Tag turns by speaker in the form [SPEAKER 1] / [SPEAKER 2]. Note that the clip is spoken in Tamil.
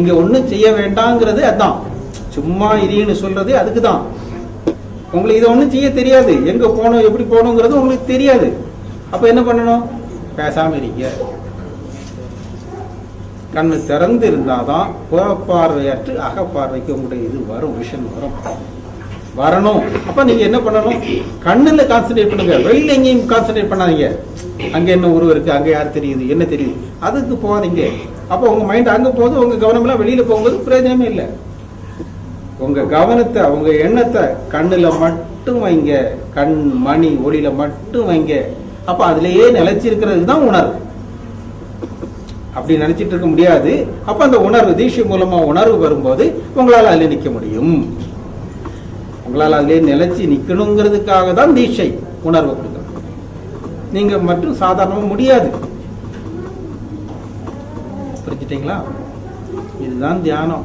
[SPEAKER 1] இங்க ஒண்ணும் செய்ய வேண்டாங்கிறது அதான். சும்மா இரின்னு சொல்றது அதுக்கு தான் உங்களுக்கு இதை ஒண்ணும் செய்ய தெரியாது. எங்க போகணும் எப்படி போகணுங்கிறது உங்களுக்கு தெரியாது. அப்ப என்ன பண்ணணும்? பேசாம இருங்க. கண்ணு திறந்து இருந்தாதான் புறப்பார்வையற்று அகப்பார்வைக்கு உங்களுடைய இது வரும் விஷன் வரும். வரணும். அப்ப நீங்க என்ன பண்ணணும்? கண்ணுல கான்சென்ட்ரேட் பண்ணுங்க. வெளியில எங்கேயும் கான்சென்ட்ரேட் பண்ணாதீங்க. அங்க என்ன உருவம் இருக்கு? அங்க யார் தெரியுது? என்ன தெரியுது? அதுக்கு போகாதீங்க. அப்ப உங்க மைண்ட் அங்க போகுது உங்க கவனம் எல்லாம் வெளியில போகும்போது பிரயோஜனமே இல்லை. உங்க கவனத்தை உங்க எண்ணத்தை கண்ணுல மட்டும் வைங்க. கண் மணி ஒளியில மட்டும் வைங்க. அப்ப அதுலயே நிலைச்சிருக்கிறது தான் உணர்வு. அப்படி நினைச்சிட்டு இருக்க முடியாது. அப்ப அந்த உணர்வு தீட்சை மூலமா உணர்வு வரும்போது உங்களால அதில் நிக்க முடியும். உங்களால் அதிலே நிலைச்சு நிற்கணுங்கிறதுக்காக தான் தீட்சை உணர்வு கொடுக்கணும். நீங்க மட்டும் சாதாரணமா முடியாது. புரிஞ்சுட்டீங்களா? இதுதான் தியானம்.